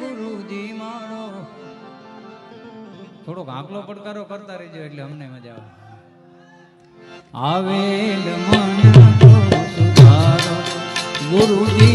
ગુરુજી મારો. થોડોક આંકલો પડકારો કરતા રહેજો એટલે અમને મજા આવે. આવેલ મન સુધારો, ગુરુજી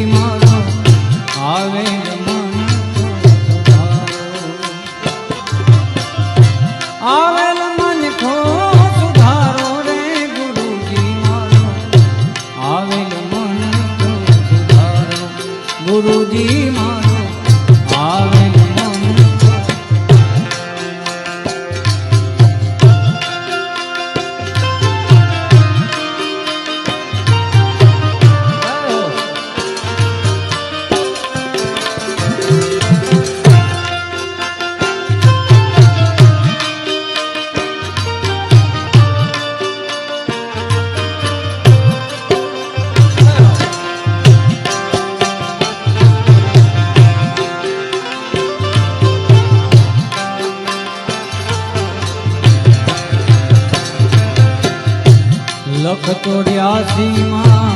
લખ તોડ્યાસીમાં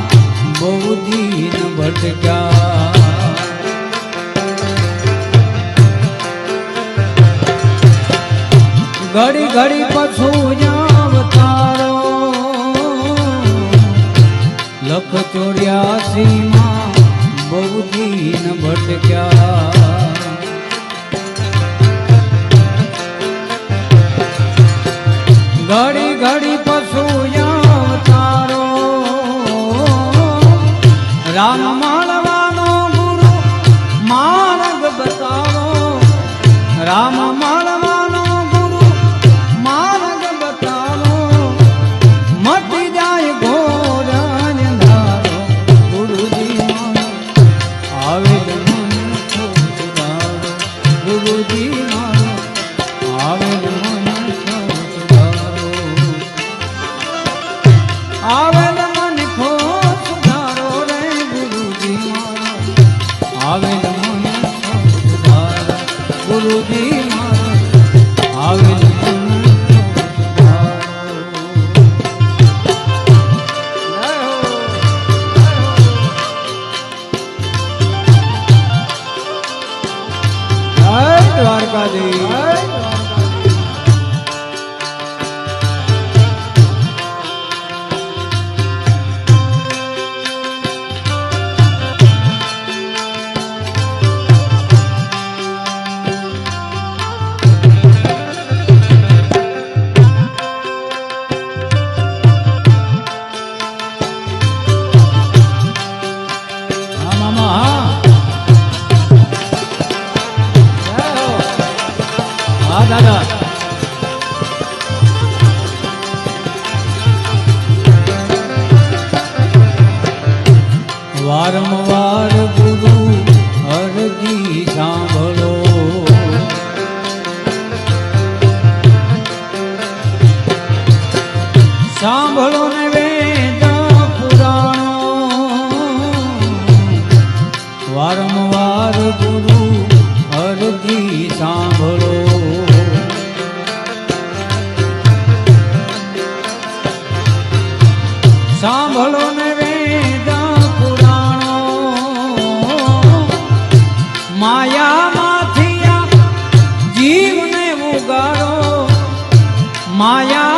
બહુ દીન ભટક્યા ઘડી ઘડી પછું જાવ તારો લખ ચોર્યાસીમાં બહુ દીન ભટક્યા. વારંવાર ગુરુ અરજી સાંભળો. સાંભળો જીવને ઉગાડો માયા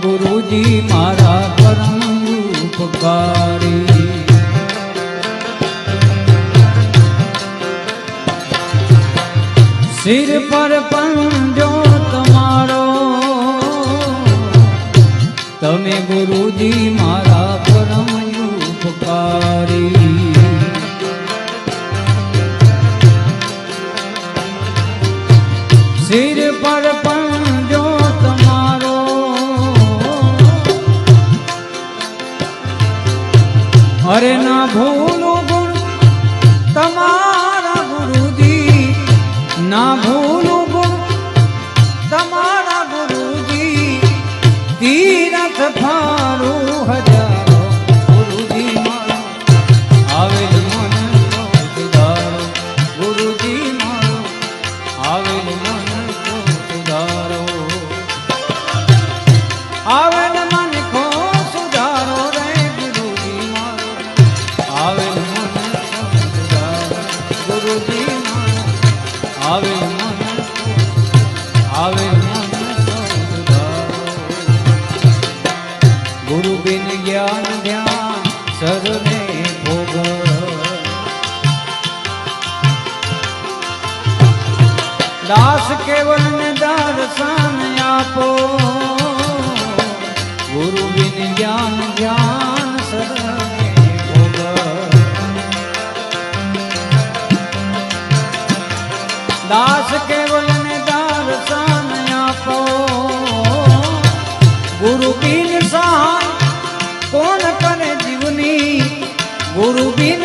ગુરુજી મારા પરમ ઉપકારી સિર પર પંજો તમારો તમે ગુરુજી મારા પરમ ઉપકારી સિર પર પંજો અરે ના ભૂલું આવેલ મન સુધારો ગુરુ બિન જ્ઞાન ધ્યાન સર્વે ભોગ. દાસ કેવલ ને દર્શન આપો. ગુરુ બિન જ્ઞાન ધ્યાન Urubina